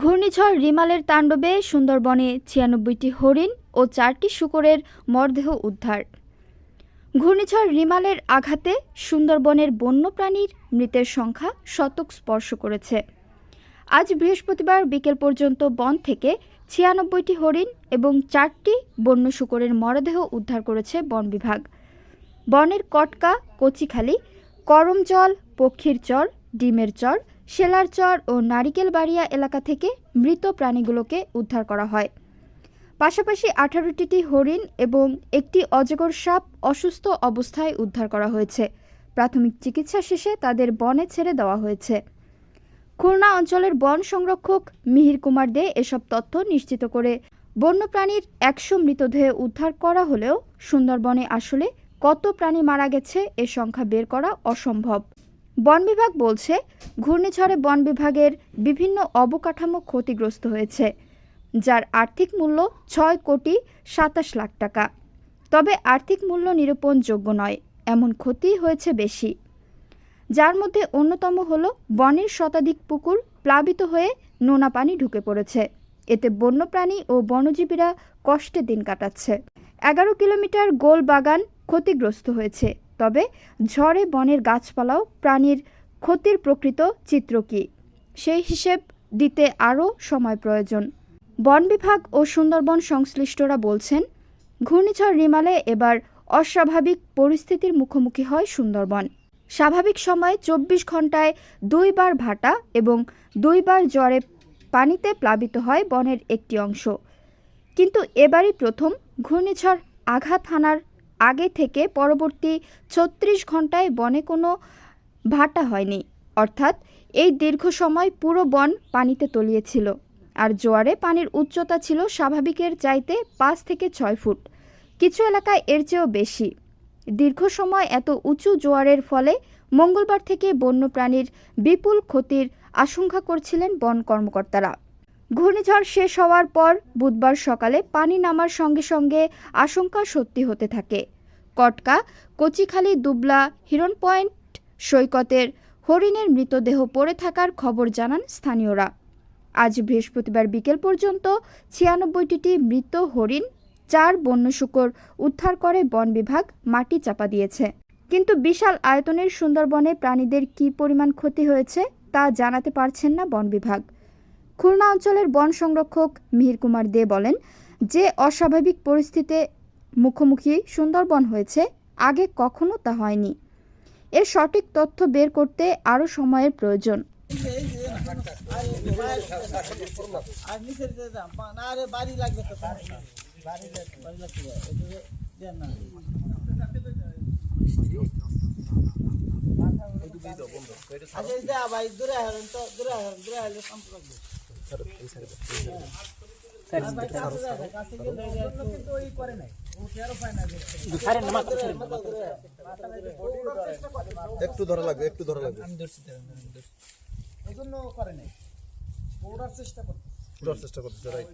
ঘূর্ণিঝড় রিমালের তাণ্ডবে সুন্দরবনে ছিয়ানব্বইটি হরিণ ও চারটি শুকরের মরদেহ উদ্ধার। ঘূর্ণিঝড় রিমালের আঘাতে সুন্দরবনের বন্যপ্রাণীর মৃতের সংখ্যা শতক স্পর্শ করেছে। আজ বৃহস্পতিবার বিকেল পর্যন্ত বন থেকে ছিয়ানব্বইটি হরিণ এবং চারটি বন্য শুকরের মরদেহ উদ্ধার করেছে বন বিভাগ। বনের কটকা, কচিখালি করমজল পক্ষীর চর, ডিমের চর, শেলার চর ও নারিকেলবাড়িয়া এলাকা থেকে মৃত প্রাণীগুলোকে উদ্ধার করা হয়। পাশাপাশি আঠারোটি হরিণ এবং একটি অজগর সাপ অসুস্থ অবস্থায় উদ্ধার করা হয়েছে। প্রাথমিক চিকিৎসা শেষে তাদের বনে ছেড়ে দেওয়া হয়েছে। খুলনা অঞ্চলের বন সংরক্ষক মিহির কুমার দে এসব তথ্য নিশ্চিত করে। বন্যপ্রাণীর একশো মৃতদেহ উদ্ধার করা হলেও সুন্দরবনে আসলে কত প্রাণী মারা গেছে এ সংখ্যা বের করা অসম্ভব। বন বিভাগ বলছে, ঘূর্ণিঝড়ে বন বিভাগের বিভিন্ন অবকাঠামো ক্ষতিগ্রস্ত হয়েছে, যার আর্থিক মূল্য ছয় কোটি সাতাশ লাখ টাকা। তবে আর্থিক মূল্য নিরূপণযোগ্য নয়, এমন ক্ষতি হয়েছে বেশি। যার মধ্যে অন্যতম হল বনের শতাধিক পুকুর প্লাবিত হয়ে নোনা পানি ঢুকে পড়েছে। এতে বন্যপ্রাণী ও বনজীবীরা কষ্টে দিন কাটাচ্ছে। এগারো কিলোমিটার গোল বাগান ক্ষতিগ্রস্ত হয়েছে। তবে ঝড়ে বনের গাছপালাও প্রাণীর ক্ষতির প্রকৃত চিত্র কী? সেই হিসেব দিতে আরও সময় প্রয়োজন। বন বিভাগ ও সুন্দরবন সংশ্লিষ্টরা বলছেন, ঘূর্ণিঝড় রিমালে এবার অস্বাভাবিক পরিস্থিতির মুখোমুখি হয় সুন্দরবন। স্বাভাবিক সময়ে চব্বিশ ঘন্টায় দুইবার ভাটা এবং দুইবার জ্বরে পানিতে প্লাবিত হয় বনের একটি অংশ। কিন্তু এবারই প্রথম ঘূর্ণিঝড় আঘাত হানার আগে থেকে পরবর্তী ছত্রিশ ঘন্টায় বনে কোনো ভাটা হয়নি। অর্থাৎ এই দীর্ঘ সময় পুরো বন পানিতে তলিয়েছিল আর জোয়ারে পানির উচ্চতা ছিল স্বাভাবিকের চাইতে পাঁচ থেকে ছয় ফুট। কিছু এলাকায় এর চেয়েও বেশি। দীর্ঘ সময় এত উঁচু জোয়ারের ফলে মঙ্গলবার থেকে বন্যপ্রাণীর বিপুল ক্ষতির আশঙ্কা করছিলেন বন কর্মকর্তারা। ঘূর্ণিঝড় শেষ হওয়ার পর বুধবার সকালে পানি নামার সঙ্গে সঙ্গে আশঙ্কা সত্যি হতে থাকে। কটকা, কচিখালি, দুবলা হিরন পয়েন্ট, সৈকতের হরিণের মৃতদেহ পড়ে থাকার খবর জানান স্থানীয়রা। আজ বৃহস্পতিবার বিকেল পর্যন্ত ছিয়ানব্বইটি মৃত হরিণ চার বন্য শুকর উদ্ধার করে বন বিভাগ মাটি চাপা দিয়েছে। কিন্তু বিশাল আয়তনের সুন্দরবনে প্রাণীদের কী পরিমাণ ক্ষতি হয়েছে তা জানাতে পারছেন না বন বিভাগ। খুলনা অঞ্চলের বন সংরক্ষক মিহির কুমার দে বলেন, যে অস্বাভাবিক পরিস্থিতিতে মুখোমুখি সুন্দরবন হয়েছে, আগে কখনো তা হয়নি। এর সঠিক তথ্য বের করতে আরও সময়ের প্রয়োজন। আর বাড়ি লাগবে তো একটু- ধরা লাগবে একটু ধরা লাগবে। এই জন্য করে নাই। ওঠার চেষ্টা করতে পুরার চেষ্টা করতেছে রাইট।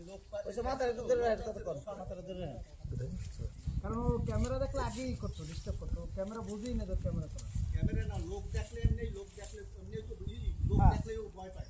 কারণ ও ক্যামেরা দেখলে আগেই করতো ডিস্টার্ব করতো। ক্যামেরা বুঝেই না ক্যামেরা করা। ক্যামেরা না লোক দেখলে এমনি লোক দেখলে এমনি তো বুঝি লোক দেখলে ও ভয় পায়।